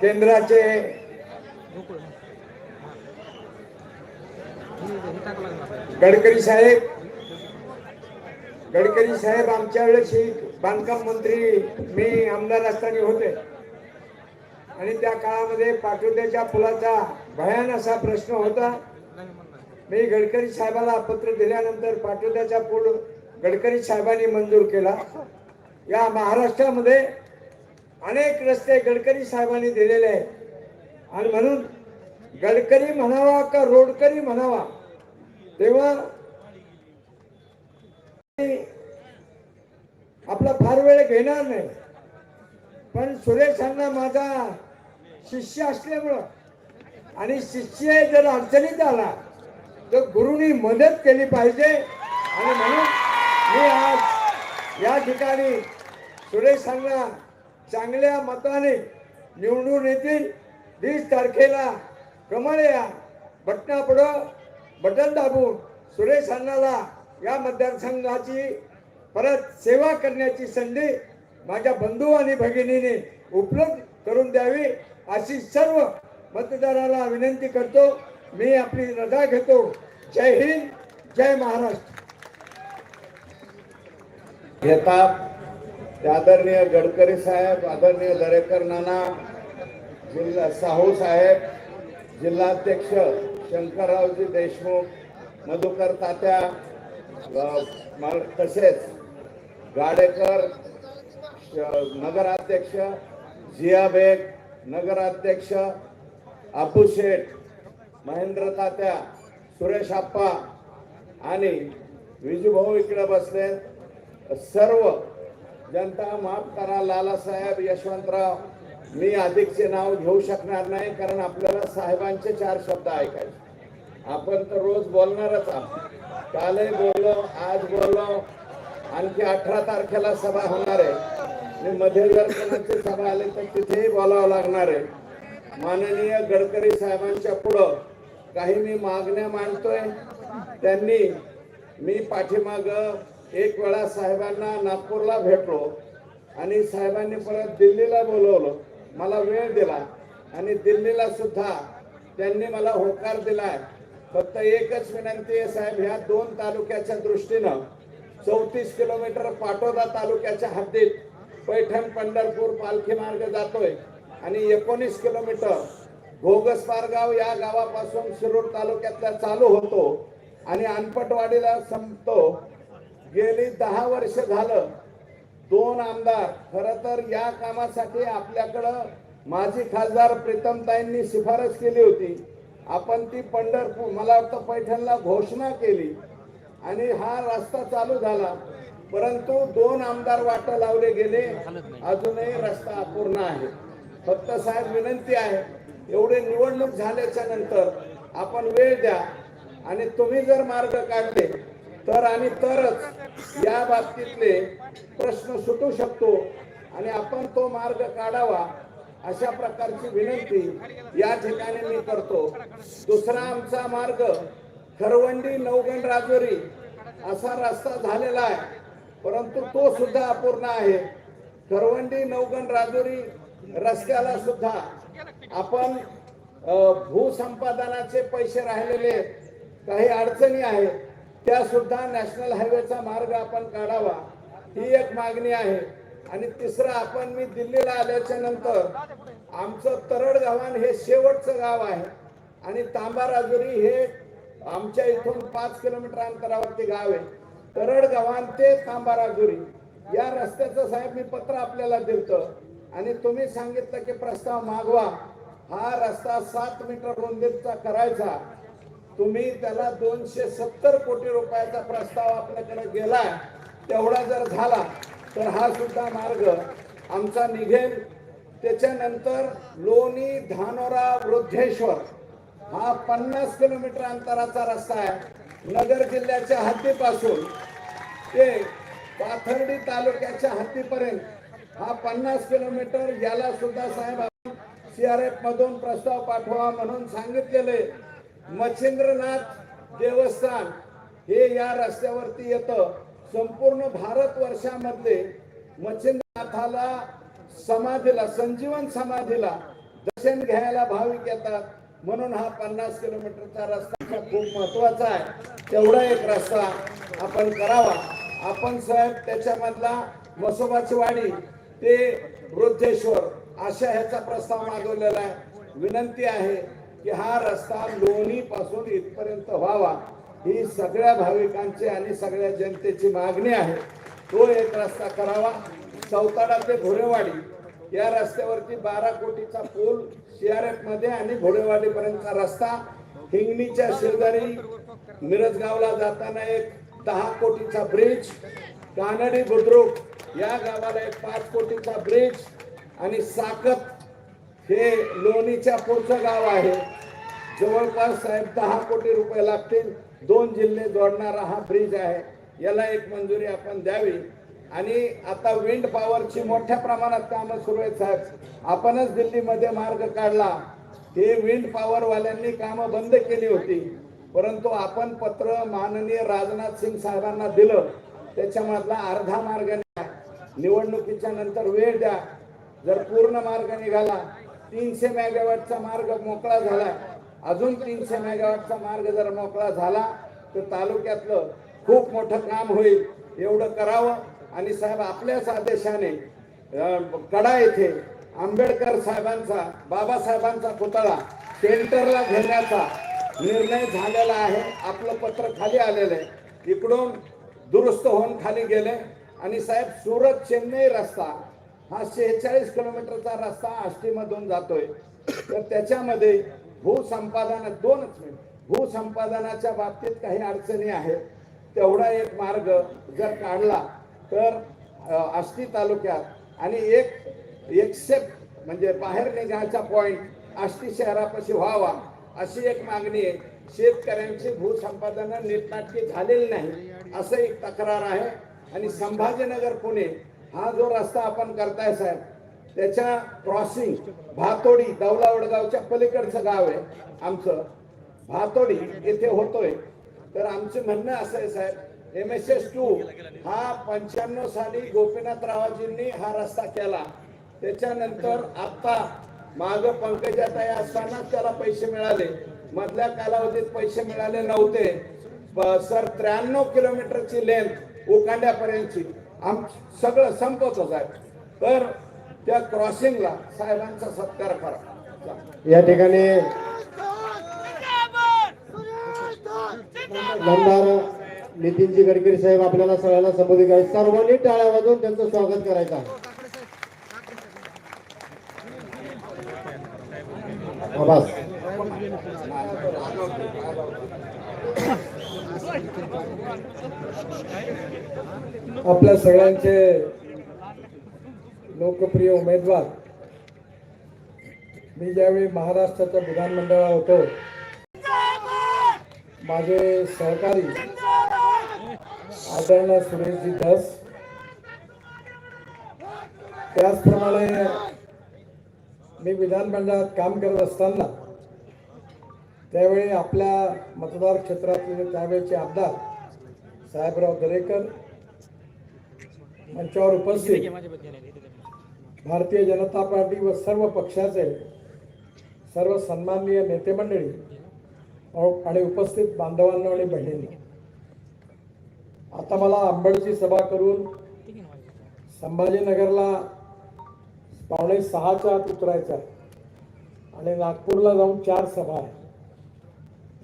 केंद्राचे गडकरी साहेब गडकरी साहेब आमच्या वेळेस बांधकाम मंत्री मी आमदार असताना होते. आणि त्या काळामध्ये पाटोद्याच्या पुलाचा भयान असा प्रश्न होता. मी गडकरी साहेबाला पत्र दिल्यानंतर पाटोद्याचा पूल गडकरी साहेबांनी मंजूर केला. या महाराष्ट्रामध्ये अनेक रस्ते गडकरी साहेबांनी दिलेले आहेत. आणि म्हणून गडकरी म्हणावा का रोडकरी म्हणावा तेव्हा आपला फार वेळ घेणार नाही. पण सुरेशांना माझा शिष्य असल्यामुळं आणि शिष्य जर अडचणीत आला तर गुरुनी मदत केली पाहिजे. आणि म्हणून मी आज या ठिकाणी सुरेशांना चांगल्या मताने निवडून येतील. वीस तारखेला कमळ या बटनापुढं बटन दाबून सुरेश अण्णाला या मतदारसंघाची परत सेवा करण्याची संधी माझ्या बंधू आणि भगिनीने उपलब्ध करून द्यावी अशी सर्व मतदाराला विनंती करतो. मी आपली रजा घेतो. जय हिंद जय महाराष्ट्र. घेतात आदरणीय गडकरी साहेब आदरणीय दरेकर नाना जिल्हा साहू साहेब जिल्हाध्यक्ष शंकररावजी देशमुख मधुकर तात्या मा- तसेच गाडेकर श- नगराध्यक्ष जिया बेग नगराध्यक्ष अबू शेठ महेंद्र तात्या सुरेश आप्पा आणि विजूभाऊ इकडे बसले सर्व जनता माफ करा लालासाहेब यशवंतराव. मी अधिकचे नाव घेऊ शकणार नाही कारण आपल्याला साहेबांचे चार शब्द ऐकायचे. आपण तर रोज बोलणारच आहोत. कालही बोललो आज बोललो. आणखी अठरा तारखेला सभा होणार आहे. आणि मध्ये जर कोणाची सभा आली तर तिथेही बोलावं लागणार आहे. माननीय गडकरी साहेबांच्या पुढं काही मी मागण्या मांडतोय. त्यांनी मी पाठीमाग एक वेळा साहेबांना नागपूरला भेटलो आणि साहेबांनी परत दिल्लीला बोलवलं. मला वेळ दिला आणि दिल्लीला सुद्धा त्यांनी मला होकार दिला फक्त एकच विनंती आहे साहेब ह्या दोन तालुक्याच्या दृष्टीनं चौतीस किलोमीटर पाटोदा तालुक्याच्या हद्दीत पैठण पंढरपूर पालखी मार्ग जातोय आणि एकोणीस किलोमीटर घोगसपारगाव या गावापासून शिरूर तालुक्यातला चालू होतो आणि अनपटवाडीला संपतो. गेली दहा वर्ष झालं दोन आमदार खर तर या कामासाठी आपल्याकडं माजी खासदार प्रीतमताईंनी शिफारस केली होती. आपण ती पंढरपूर मला वाटतं पैठणला घोषणा केली आणि हा रस्ता चालू झाला. परंतु दोन आमदार वाट लावले गेले. अजूनही रस्ता अपूर्ण आहे. फक्त साहेब विनंती आहे एवढे निवडणूक झाल्याच्यानंतर आपण वेळ द्या आणि तुम्ही जर मार्ग काढले तर आणि तरच या बाबतीतले प्रश्न सुटू शकतो आणि आपण तो मार्ग काढावा अशा प्रकारची विनंती या ठिकाणी मी करतो. दुसरा आमचा मार्ग खरवंडी नवगण राजोरी असा रस्ता झालेला आहे परंतु तो सुद्धा अपूर्ण आहे. खरवंडी नवगण राजोरी रस्त्याला सुद्धा आपण भूसंपादनाचे पैसे राहिलेले काही अडचणी आहेत. त्या सुद्धा नॅशनल हायवेचा मार्ग आपण काढावा ही एक मागणी आहे. आणि तिसरं आपण मी दिल्लीला आल्याच्यानंतर आमचं तरड गावान हे शेवटचं गाव आहे. आणि तांबा राजुरी हे आमच्या इथून पाच किलोमीटर अंतरावरती गाव आहे. तरड गावान ते तांबा राजुरी या रस्त्याचं साहेब मी पत्र आपल्याला दिलतं. आणि तुम्ही सांगितलं की प्रस्ताव मागवा. हा रस्ता सात मीटर रुंदीचा करायचा. तुम्ही त्याला दोनशे सत्तर कोटी रुपयाचा प्रस्ताव आपल्याकडे गेलाय तेवढा जर झाला तर हा सुद्धा मार्ग आमचा निघेल. त्याच्यानंतर लोणी धानोरा वृद्धेश्वर हा पन्नास किलोमीटर अंतराचा रस्ता आहे. नगर जिल्ह्याच्या हद्दीपासून ते पाथर्डी तालुक्याच्या हद्दीपर्यंत हा पन्नास किलोमीटर याला सुद्धा साहेब आपण सीआरएफ मधून प्रस्ताव पाठवा म्हणून सांगितलेले. मच्छिंद्रनाथ देवस्थान हे या रस्त्यावरती येतं. संपूर्ण भारत वर्षामधले मच्छिंद्रनाथाला समाधीला संजीवन समाधीला दर्शन घ्यायला भाविक येतात. म्हणून हा पन्नास किलोमीटरचा रस्ता खूप महत्त्वाचा आहे. तेवढा एक रस्ता आपण करावा. आपण साहेब त्याच्यामधला मसोबाची वाडी ते वृद्धेश्वर अशा ह्याचा प्रस्ताव मागवलेला आहे. विनंती आहे. की हा रस्ता लोणी पासून इथपर्यंत व्हावा ही सगळ्या भाविकांची आणि सगळ्या जनतेची मागणी आहे. तो एक रस्ता करावा. चौताडा ते घोडेवाडी या रस्त्यावरती बारा कोटीचा पूल सीआरएफमध्ये आणि घोडेवाडी पर्यंतचा रस्ता. हिंगणीच्या शेजारी मिरजगावला जाताना एक दहा कोटीचा ब्रिज कानडी बुद्रुक या गावाला एक पाच कोटीचा ब्रिज आणि साकत हे लोणीच्या पुढचं गाव आहे. जवळपास साहेब दहा कोटी रुपये लागतील. दोन जिल्हे जोडणारा हा ब्रिज आहे. याला एक मंजुरी आपण द्यावी. आणि आता विंड पॉवरची मोठ्या प्रमाणात कामं सुरू आहेत साहेब. आपणच दिल्लीमध्ये मार्ग काढला. हे विंड पॉवरवाल्यांनी कामं बंद केली होती. परंतु आपण पत्र माननीय राजनाथ सिंग साहेबांना दिलं. त्याच्यामधला अर्धा मार्ग निवडणुकीच्या नंतर वेळ द्या. जर पूर्ण मार्ग निघाला तीनशे मेगावॅटचा मार्ग मोकळा झाला. अजून तीनशे मेगावॅटचा मार्ग जर मोकळा झाला तर तालुक्यातलं खूप मोठं काम होईल. एवढं करावं. आणि साहेब आपल्याच आदेशाने कडा येथे आंबेडकर साहेबांचा बाबासाहेबांचा पुतळा सेंटरला घेण्याचा निर्णय झालेला आहे. आपलं पत्र खाली आलेलं आहे. इकडून दुरुस्त होऊन खाली गेले. आणि साहेब सुरत चेन्नई रस्ता हा शेहेचाळीस किलोमीटरचा रस्ता आष्टीमधून जातोय. तर त्याच्यामध्ये भूसंपादन दोनच मिनिट भूसंपादनाच्या बाबतीत काही अडचणी आहेत. तेवढा एक मार्ग जर काढला तर आष्टी तालुक्यात आणि एक एक्सेप्ट म्हणजे बाहेर निघायचा पॉईंट आष्टी शहरापाशी व्हावा अशी एक मागणी आहे. शेतकऱ्यांची भूसंपादन नीटनाटकी झालेली नाही असं एक तक्रार आहे. आणि संभाजीनगर पुणे हा जो रस्ता आपण करताय साहेब त्याच्या क्रॉसिंग भातोडी दौला वडगावच्या पलीकडचं गाव आहे आमचं. भातोडी येथे होतोय. तर आमचं म्हणणं असं आहे साहेब एम एस एस टू हा पंच्याण्णव साली गोपीनाथरावाजींनी हा रस्ता केला. त्याच्यानंतर आता माग पंकजाताई असताना त्याला पैसे मिळाले. मधल्या कालावधीत पैसे मिळाले नव्हते. सर त्र्याण्णव किलोमीटरची लेंथ उकांड्यापर्यंतची. आम सगळं संपवतो साहेब तर त्या क्रॉसिंगला साहेबांचा सत्कार करा. या ठिकाणी आमदार नितीनजी गडकरी साहेब आपल्याला सगळ्यांना संबोधित आहे सर्वांनी टाळ्या वाजवून त्यांचं स्वागत करायचं आहे. आपल्या सगळ्यांचे लोकप्रिय उमेदवार. मी ज्यावेळी महाराष्ट्राच्या विधानमंडळात होतो माझे सहकारी आदरणीय सुरेशजी धस त्याचप्रमाणे मी विधानमंडळात काम करत असताना त्यावेळी आपल्या मतदार क्षेत्रातले त्यावेळेचे आमदार साहेबराव दरेकर मंचावर उपस्थित भारतीय जनता पार्टी व सर्व पक्षाचे सर्व सन्माननीय नेते मंडळी आणि उपस्थित बांधवांना आणि बहिणींनी आता मला आंबडची सभा करून संभाजीनगरला पावणे सहाच्या आत उतरायचा आणि नागपूरला जाऊन चार सभा आहे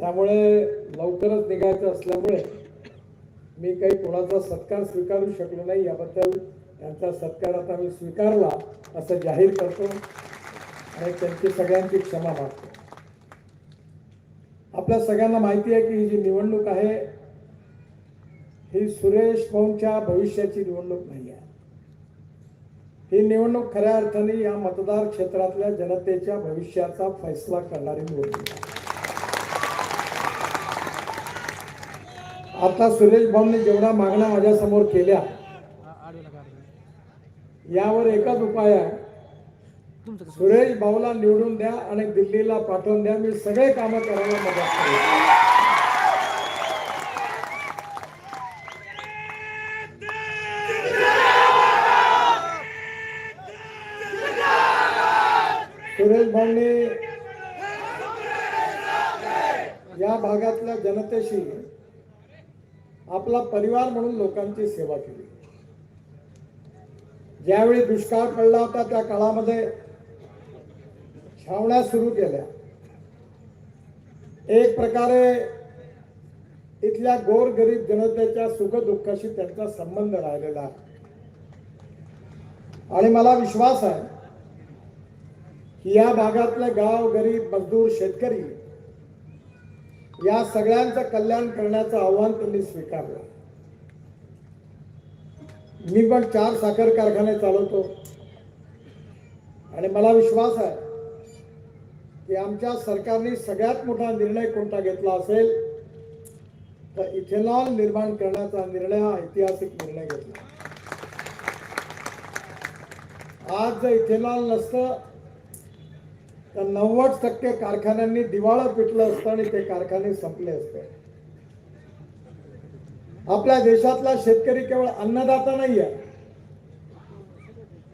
त्यामुळे लवकरच निघायचं असल्यामुळे मी काही कोणाचा सत्कार स्वीकारू शकलो नाही. याबद्दल त्यांचा सत्कार आता मी स्वीकारला असं जाहीर करतो आणि त्यांची सगळ्यांची क्षमा मागतो. आपल्या सगळ्यांना माहिती आहे की ही जी निवडणूक आहे ही सुरेश भाऊंच्या भविष्याची निवडणूक नाही आहे. ही निवडणूक खऱ्या अर्थाने या मतदार क्षेत्रातल्या जनतेच्या भविष्याचा फैसला करणारी निवडणूक आहे. आता सुरेश भाऊंनी जेवढ्या मागण्या माझ्यासमोर केल्या यावर एकच उपाय आहे. सुरेश भाऊला निवडून द्या आणि दिल्लीला पाठवून द्या. मी सगळे कामं करायला मदत करेन. सुरेश भाऊंनी या भागातल्या जनतेशी आपला परिवार म्हणून लोकांची सेवा केली. ज्यावेळी दुष्काळ पडला होता त्या काळामध्ये छावण्या सुरू केल्या. एक प्रकारे इथल्या गोरगरीब जनतेच्या सुखदुःखाशी त्यांचा संबंध राहिलेला आहे. आणि मला विश्वास आहे की या भागातले गाव गरीब मजदूर शेतकरी या सगळ्यांचं कल्याण करण्याचं आव्हान त्यांनी स्वीकारलं. मी पण चार साखर कारखाने चालवतो. आणि मला विश्वास आहे की आमच्या सरकारने सगळ्यात मोठा निर्णय कोणता घेतला असेल तर इथेनॉल निर्माण करण्याचा निर्णय हा ऐतिहासिक निर्णय घेतला. आज जर इथेनॉल नसतं तर नव्वद टक्के कारखान्यांनी दिवाळं पिटलं असतं आणि ते कारखाने संपले असते. आपल्या देशातला शेतकरी केवळ अन्नदाता नाही आहे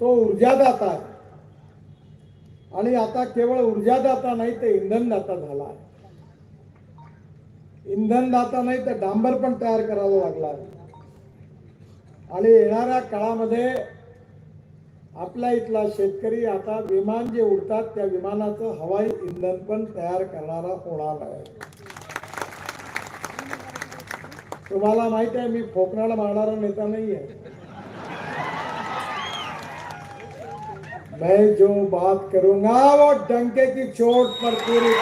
तो ऊर्जादाता आहे. आणि आता केवळ ऊर्जादाता नाही ते इंधनदाता झाला आहे. इंधनदाता नाही तर डांबर पण तयार करावा लागला आहे. आणि येणाऱ्या काळामध्ये आपल्या इथला शेतकरी आता विमान जे उडतात त्या विमानाचं हवाई इंधन पण तयार करणारा होणार आहे. तुम्हाला माहीत आहे मी फोकणाला मारणारा नेता नाही आहे. मैं जो बात करूंगा वो डंके की चोट पर पूरी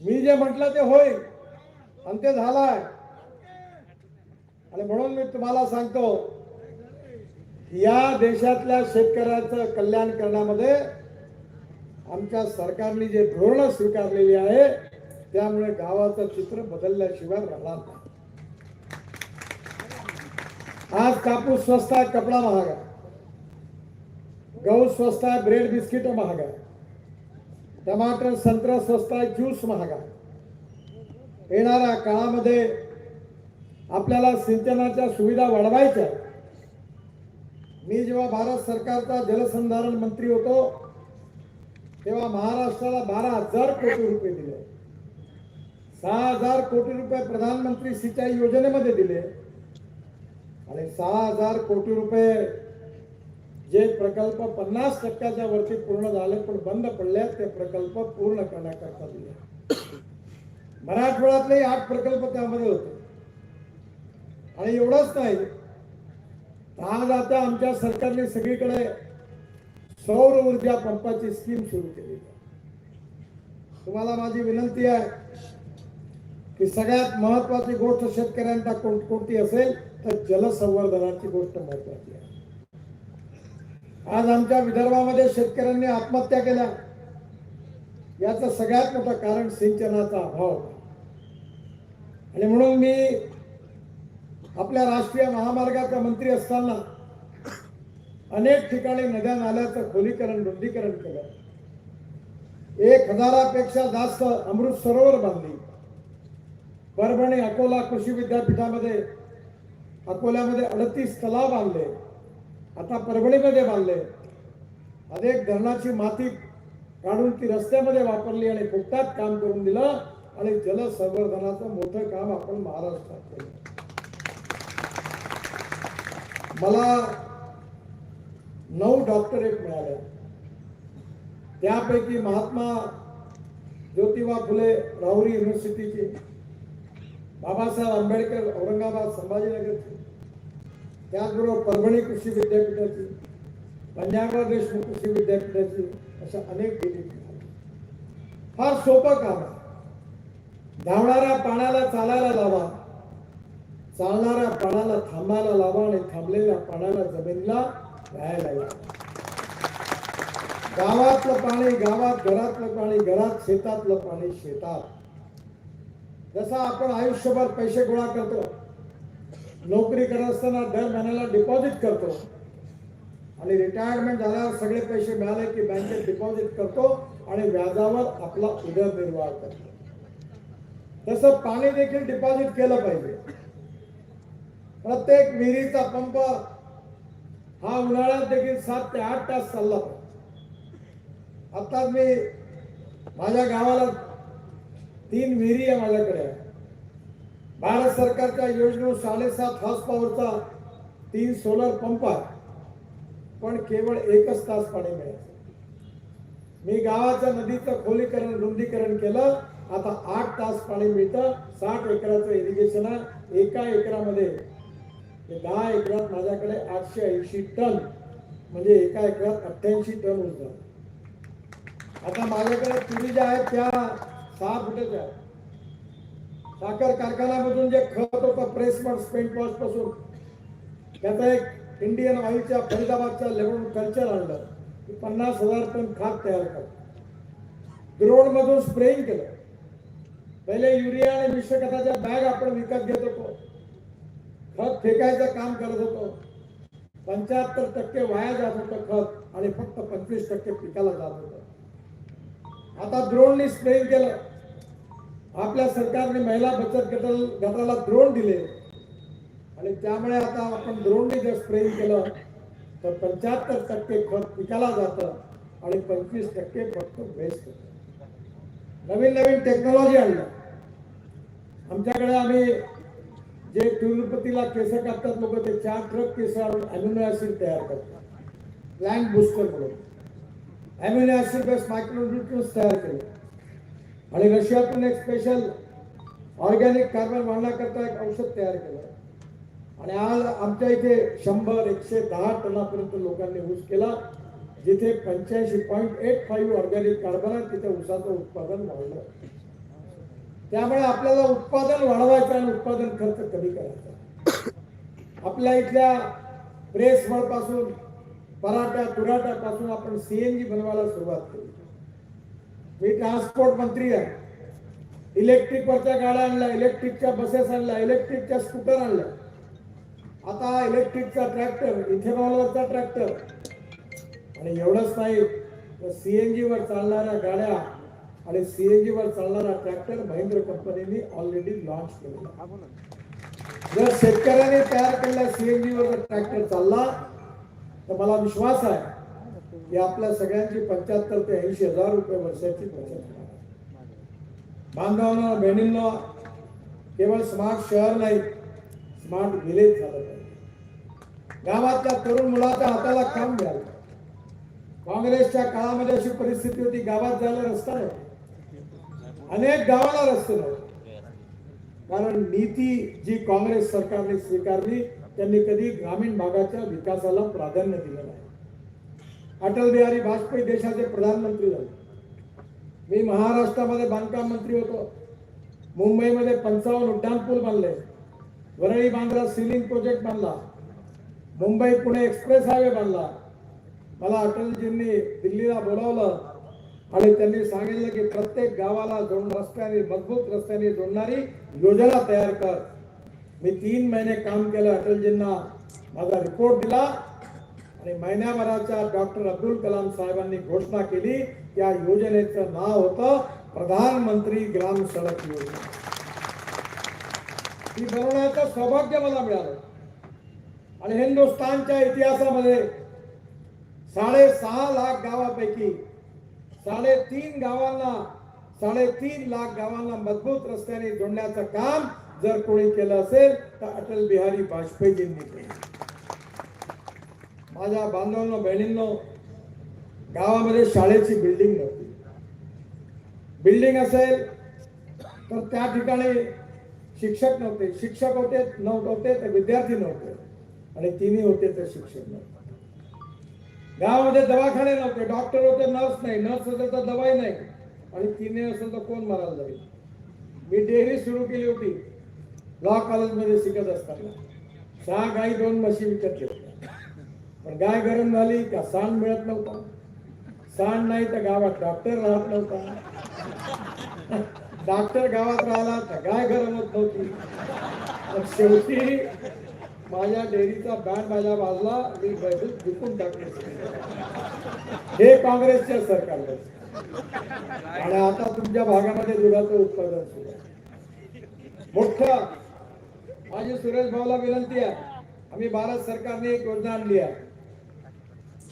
मी जे म्हटलं ते होईल आणि ते झालंय. आणि म्हणून मी तुम्हाला सांगतो या देशातल्या शेतकऱ्याचं कल्याण करण्यामध्ये आमच्या सरकारने जे धोरणं स्वीकारलेली आहे त्यामुळे गावाचं चित्र बदलल्याशिवाय राहणार नाही. आज कापूस स्वस्त आहे कपडा महाग आहे. गहू स्वस्त आहे ब्रेड बिस्किट महाग आहे. टमाटर संत्रा स्वस्त आहे ज्यूस महाग आहे. येणाऱ्या काळामध्ये आपल्याला सिंचनाच्या सुविधा वाढवायच्या. मी जेव्हा भारत सरकारचा जलसंधारण मंत्री होतो तेव्हा महाराष्ट्राला बारा हजार कोटी रुपये दिले. सहा हजार कोटी रुपये प्रधानमंत्री सिंचाई योजनेमध्ये दिले. आणि सहा हजार कोटी रुपये जे प्रकल्प पन्नास टक्क्याच्या वरती पूर्ण झाले पण बंद पडले ते प्रकल्प पूर्ण करण्याकरता दिले. मराठवाड्यातले आठ प्रकल्प त्यामध्ये होते. आणि एवढंच नाही आज आता आमच्या सरकारने सगळीकडे सौर ऊर्जा पंपाची स्कीम सुरू केली तुम्हाला माझी विनंती आहे की सगळ्यात महत्वाची गोष्ट शेतकऱ्यांना कोण कोणती असेल तर जलसंवर्धनाची गोष्ट महत्वाची आहे. आज आमच्या विदर्भामध्ये शेतकऱ्यांनी आत्महत्या केल्या. याचं सगळ्यात मोठं कारण सिंचनाचा अभाव आणि म्हणून मी आपल्या राष्ट्रीय महामार्गाचा मंत्री असताना अनेक ठिकाणी नद्या नाल्याचं खोलीकरण रुंदीकरण केलं. एक हजारापेक्षा जास्त अमृत सरोवर बांधली. परभणी अकोला कृषी विद्यापीठामध्ये अकोल्यामध्ये अडतीस तलाव बांधले. आता परभणीमध्ये बांधले. अनेक धरणाची माती काढून ती रस्त्यामध्ये वापरली आणि फुकटात काम करून दिलं आणि जलसंवर्धनाचं मोठं काम आपण महाराष्ट्रात केलं. मला नऊ डॉक्टरेट मिळाल्या त्यापैकी महात्मा ज्योतिबा फुले राहुरी युनिव्हर्सिटीची बाबासाहेब आंबेडकर औरंगाबाद संभाजीनगरची त्याचबरोबर परभणी कृषी विद्यापीठाची पंजाबराव देशमुख कृषी विद्यापीठाची अशा अनेक डिग्री फार सोपं काम आहे. धावणाऱ्या पाण्याला चालायला लावा. चालणाऱ्या पाण्याला थांबायला लावा आणि थांबलेल्या पाण्याला जमिनीला राहायला लावा गावातलं पाणी गावात घरातलं पाणी घरात शेतातलं पाणी शेतात. जसं आपण आयुष्यभर पैसे गोळा करतो नोकरी करत असताना दर महिन्याला डिपॉझिट करतो आणि रिटायरमेंट झाल्यावर सगळे पैसे मिळाले की बँकेत डिपॉझिट करतो आणि व्याजावर आपला उदरनिर्वाह करतो. तसं पाणी देखील डिपॉझिट केलं पाहिजे. प्रत्येक विहिरीचा पंप हा उन्हाळ्यात देखील सात ते आठ तास चालला आता मी माझ्या गावाला तीन विहिरी आहे माझ्याकडे. भारत सरकारच्या योजनेवर साडेसात हॉर्स पॉवरचा तीन सोलर पंप आहे. पण केवळ एकच तास पाणी मिळायचं मी गावाच्या नदीचं खोलीकरण रुंदीकरण केलं. आता आठ तास पाणी मिळतं. साठ एकराचं इरिगेशन आहे. एका एकरामध्ये दहा एकरात माझ्याकडे आठशे ऐंशी टन म्हणजे एका एकरात अठ्ठ्याऐंशी टन ऊस आता माझ्याकडे तुरी ज्या आहेत त्या सहा फुटाच्या आहेत. साखर कारखान्यामधून जे खत होतं प्रेसमड स्पेंट वॉशपासून त्याचा एक इंडियन ऑइलच्या फरीदाबादच्या लेवल कल्चर आणलं. की पन्नास हजार टन खात तयार कर द्रोण मधून स्प्रेइंग केलं. पहिले युरिया आणि मिश्रखताच्या बॅग आपण विकत घेत होतो. खत फेकायचं काम करत होतो. पंच्याहत्तर टक्के वाया जात होतं खत आणि फक्त पंचवीस टक्के पिकाला जात होतं. आता द्रोणनी स्प्रेंग केलं. आपल्या सरकारने महिला बचत गट गटाला द्रोण दिले. आणि त्यामुळे आता आपण द्रोणने जर स्प्रेंग केलं तर पंच्याहत्तर टक्के खत पिकाला जातं आणि पंचवीस टक्के फक्त वेस्ट होतं. नवीन नवीन टेक्नॉलॉजी आणलं. आमच्याकडे आम्ही जे तिरुपतीला केस कापतात लोक ते चार ट्रक केस आणून अॅम्युनो ऍसिड तयार करतात. प्लॅन बुस्टर म्हणून. अॅम्युनो ऍसिड बेस मायक्रोन्युट्रियन्स तयार केले. आणि रशियातून एक स्पेशल ऑर्गॅनिक कार्बन वाढण्याकरता एक औषध तयार केलं. आणि आज आमच्या इथे शंभर एकशे दहा टनापर्यंत लोकांनी ऊस केला जिथे पंच्याऐंशी point eight five organic carbon आहे तिथे ऊसाचं उत्पादन वाढलं. त्यामुळे आपल्याला उत्पादन वाढवायचं आणि उत्पादन खर्च कमी करायचा. आपल्या इथल्या प्रेस पासून पराठा तुराट्यापासून आपण सीएनजी बनवायला सुरुवात केली. मी ट्रान्सपोर्ट मंत्री आहे. इलेक्ट्रिकवरच्या गाड्या आणल्या इलेक्ट्रिकच्या बसेस आणल्या इलेक्ट्रिकच्या स्कूटर आणल्या. आता इलेक्ट्रिकचा ट्रॅक्टर इथेनॉलवरचा ट्रॅक्टर आणि एवढंच नाही तर सीएनजी वर चालणाऱ्या गाड्या आणि सीएनजी वर चालणारा ट्रॅक्टर महिंद्र कंपनीने ऑलरेडी लॉन्च केलेला जर शेतकऱ्याने तयार केलेला सीएनजी वर ट्रॅक्टर चालला तर मला विश्वास आहे की आपल्या सगळ्यांची पंच्याहत्तर ते ऐंशी हजार रुपये वर्षाची बचत होणार बांधवांना बहिणींना केवळ स्मार्ट शहर नाही स्मार्ट विलेज झालं पाहिजे. गावातल्या तरुण मुलाच्या हाताला काम मिळालं काँग्रेसच्या काळामध्ये अशी परिस्थिती होती गावात जायला रस्ता नव्हता अनेक गावाला रस्ते नव्हते. कारण नीती जी काँग्रेस सरकारने स्वीकारली त्यांनी कधी ग्रामीण भागाच्या विकासाला प्राधान्य दिलं नाही. अटल बिहारी वाजपेयी देशाचे प्रधानमंत्री झाले. मी महाराष्ट्रामध्ये बांधकाम मंत्री होतो. मुंबईमध्ये पंचावन्न उड्डाणपूल बांधले. वरळी बांद्रा सिलिंग प्रोजेक्ट बांधला. मुंबई पुणे एक्सप्रेस हायवे बांधला. मला अटलजींनी दिल्लीला बोलावलं. आणि त्यांनी सांगितलं की प्रत्येक गावाला जोड रस्त्याने मजबूत रस्त्याने जोडणारी योजना तयार कर. मी तीन महिने काम केलं अटलजींना. माझा रिपोर्ट दिला. आणि महिन्याभराच्या डॉक्टर अब्दुल कलाम साहेबांनी घोषणा केली त्या योजनेचं नाव होतं प्रधानमंत्री ग्राम सडक योजना. ती बनवण्याचं सौभाग्य मला मिळालं. आणि हिंदुस्थानच्या इतिहासामध्ये साडेसहा लाख गावापैकी साडेतीन गावांना साडेतीन लाख गावांना मजबूत रस्त्याने जोडण्याचं काम जर कोणी केलं असेल तर अटल बिहारी वाजपेयीजींनी केलं. माझ्या बांधवांनो बहिणींनो गावामध्ये शाळेची बिल्डिंग नव्हती. बिल्डिंग असेल तर त्या ठिकाणी शिक्षक नव्हते. शिक्षक होते नव्हते तर विद्यार्थी नव्हते. आणि तिन्ही होते तर शिक्षक नव्हते. गावामध्ये दवाखाने नव्हते डॉक्टर होते नर्स नाही. नर्स असेल तर दवाई नाही. आणि तिने असेल तर कोण मारायला जाईल? मी डेअरी सुरू केली होती. लॉ कॉलेजमध्ये शिकत असताना. सहा गाई दोन म्हशी विकत घेतल्या. पण गाय गरम झाली का? सांड मिळत नव्हता. सांड नाही तर गावात डॉक्टर राहत नव्हता. डॉक्टर गावात राहिला तर गाय गरम होत नव्हती. पण शेवटी माझ्या डेअरीचा बँड माझ्या बाजला मी बैठक विकून टाकले. हे काँग्रेसच्या सरकारने. आणि आता तुमच्या भागामध्ये दुधाचं उत्पादन सुरू मोठं. माझी सुरेश भाऊला विनंती आहे. आम्ही भारत सरकारने एक योजना आणली आहे.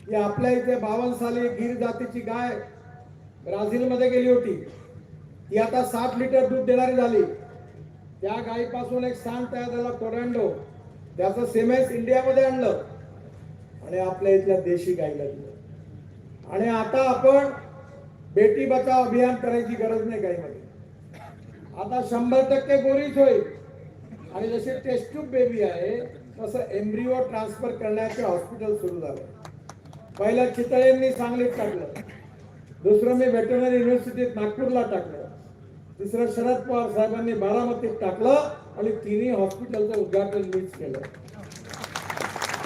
की आपल्या इथे बावन्न साली गिर जातीची गाय ब्राझीलमध्ये गेली होती. ती आता साठ लिटर दूध देणारी झाली. त्या गायीपासून एक सांड तयार झाला कोरांडो. त्याचं सिमेंट इंडियामध्ये आणलं. आणि आपल्या इथल्या देशी गाईला दिलं. आणि आता आपण बेटी बचाव अभियान करायची गरज नाही गाईमध्ये. आता शंभर टक्के गोरीच होईल. आणि जसे टेस्ट्यूब बेबी आहे तसं एम्ब्रिओ ट्रान्सफर करण्याचे हॉस्पिटल सुरू झालं. पहिलं चितळेंनी सांगलीत टाकलं. दुसरं मी व्हेटरनरी युनिव्हर्सिटीत नागपूरला टाकलं. तिसरं शरद पवार साहेबांनी बारामतीत टाकलं. आणि तिन्ही हॉस्पिटलचं उद्घाटन मीच केलं.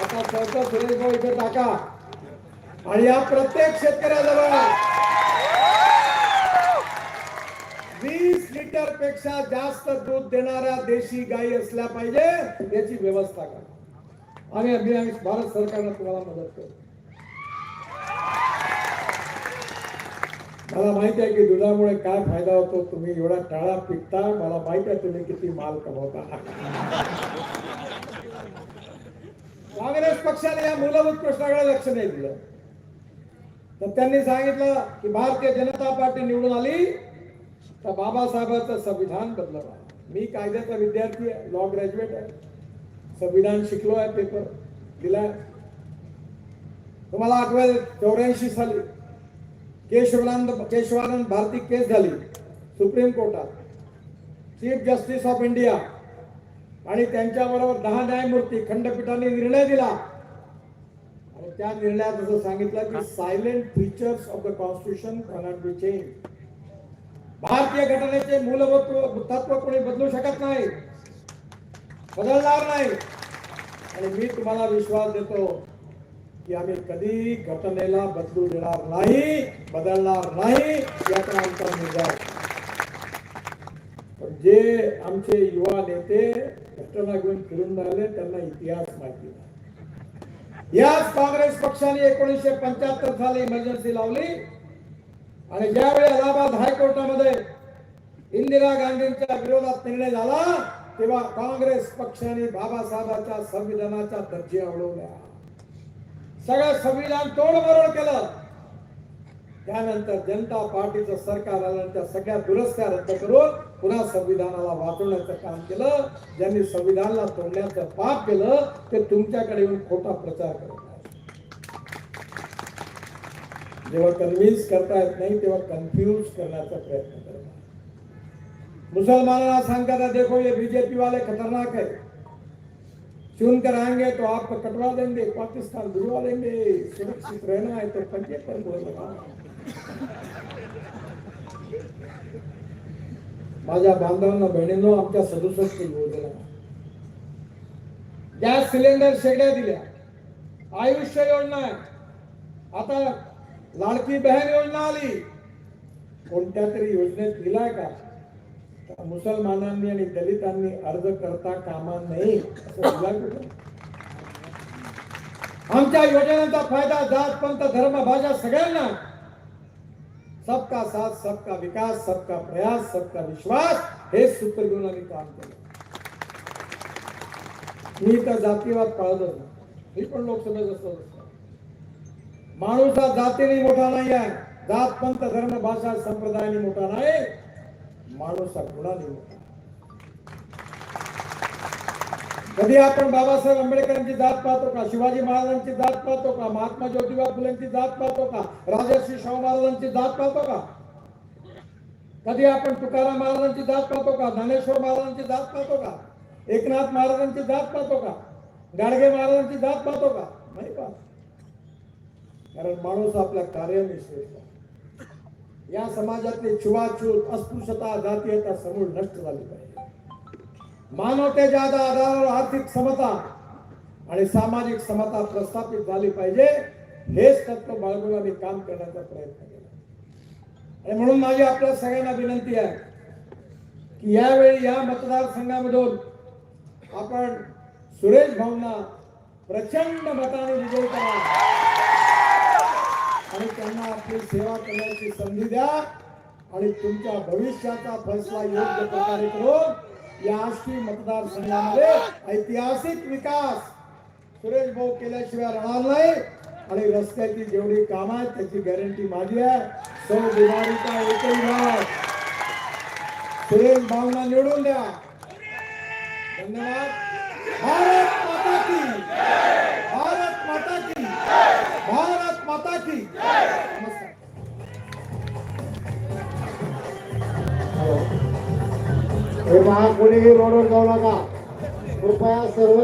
आता चौथा सुरेश भाऊ इथे टाका. आणि या प्रत्येक शेतकऱ्याजवळ वीस लिटरपेक्षा जास्त दूध देणाऱ्या देशी गायी असल्या पाहिजे याची व्यवस्था करा. आणि अभियान भारत सरकारनं तुम्हाला मदत करू मला माहिती आहे की दुधामुळे काय फायदा होतो? तुम्ही एवढा टाळा पिकता मला माहिती आहे तुम्ही किती माल कमवता. काँग्रेस पक्षाने या मूलभूत प्रश्नाकडे लक्ष नाही दिलं. तर त्यांनी सांगितलं की भारतीय जनता पार्टी निवडून आली तर बाबासाहेबांचं संविधान बदललं मी कायद्याचा विद्यार्थी आहे लॉ ग्रॅज्युएट आहे. संविधान शिकलो आहे पेपर दिलाय. तुम्हाला आठवेल चौऱ्याऐंशी साली केशवानंद केशवानंद भारती केस झाली. सुप्रीम कोर्टात. Chief justice of India. आणि त्यांच्याबरोबर दहा न्यायमूर्ती खंडपीठाने निर्णय दिला. आणि त्या निर्णयात असं सांगितलं की salient features of the constitution cannot be change भारतीय घटनेचे मूलभूत तत्व कोणी बदलू शकत नाही. बदलणार नाही. आणि मी तुम्हाला विश्वास देतो की आम्ही कधी घटनेला बदलू देणार नाही बदलणार नाही याचा आमचा निर्धार. पण जे आमचे युवा नेते घटना घेऊन फिरून राहिले त्यांना इतिहास माहिती नाही. याच काँग्रेस पक्षाने एकोणीसशे पंच्याहत्तर साली इमर्जन्सी लावली. आणि ज्यावेळी अलाहाबाद हायकोर्टामध्ये इंदिरा गांधींच्या विरोधात निर्णय झाला तेव्हा काँग्रेस पक्षाने बाबासाहेबांच्या संविधानाच्या दर्जा उडवल्या सगळं संविधान तोडमरोड केलं. त्यानंतर जनता पार्टीचं सरकार आलं त्या सगळ्या दुरस्त्या रद्द करून पुन्हा संविधानाला वाचवण्याचं काम केलं. ज्यांनी संविधानाला तोडण्याचं पाप केलं ते तुमच्याकडे येऊन खोटा प्रचार करत जेव्हा कन्व्हिन्स करता येत नाही तेव्हा कन्फ्यूज करण्याचा प्रयत्न करतात मुसलमानांना सांगता देखो ये बीजेपी वाले खतरनाक आहे चुन कर आएंगे तो आपको कटवा देंगे पाकिस्तान भिजवा देंगे। सुरक्षित रहना है तो पंजे पर बोल लगा। माझ्या बांधवांना बहिणींनो आमच्या सदुसष्ट योजना गॅस सिलेंडर शेगड्या दिल्या. आयुष्य योजना आहे. आता लाडकी बहन योजना आली. कोणत्या तरी योजनेत दिलाय का? मुसलमानांनी आणि दलितांनी अर्ज करता कामा नये आमच्या योजनांचा फायदा जात पंत धर्म भाषा सगळ्यांना. सबका साथ सबका विकास सबका प्रयास सबका विश्वास हे सूत्र घेऊन आम्ही काम केलं. मी तर जातीवाद पाळलो मी पण लोकसभेत असतो. माणूस हा जातीने मोठा नाही आहे जात पंत धर्म भाषा संप्रदायाने मोठा नाही. माणूस हा गुणाने मोठा कधी आपण बाबासाहेब आंबेडकरांची जात पाहतो का? शिवाजी महाराजांची जात पाहतो का? महात्मा ज्योतिबा फुलेंची जात पाहतो का? राजर्षी शाहू महाराजांची जात पाहतो का? कधी आपण तुकाराम महाराजांची जात पाहतो का? ज्ञानेश्वर महाराजांची जात पाहतो का? एकनाथ महाराजांची जात पाहतो का? गाडगे महाराजांची जात पाहतो का? नाही पाहतो. कारण माणूस आपल्या कार्याने श्रेष्ठ आहे. या समाजातली छुवाछूत अस्पृश्यता जातीयता समूळ नष्ट झाली पाहिजे. मानवतेच्या आधारावर आर्थिक समता आणि सामाजिक समता प्रस्थापित झाली पाहिजे हेच तत्व बाळगून आम्ही काम करण्याचा प्रयत्न केला. आणि म्हणून माझी आपल्या सगळ्यांना विनंती आहे की यावेळी या मतदारसंघामधून आपण सुरेश भाऊंना प्रचंड मताने विजयी करा आणि त्यांना आपली सेवा करण्याची संधी द्या आणि तुमच्या भविष्याचा फैसला योग्य प्रकारे करून या आष्टी मतदारसंघामध्ये ऐतिहासिक विकास सुरेश भाऊ केल्याशिवाय राहणार नाही. आणि रस्त्याची जेवढी काम आहेत त्याची गॅरंटी माझी आहे. सौ बिमारीचा एकही भाग सुरेश भावना निवडून द्या. धन्यवाद. भारत माता की. भारत माता की. भारत माता की। नमस्कार हे महा कोणीही रोडवर जाऊ नका. कृपया सर्व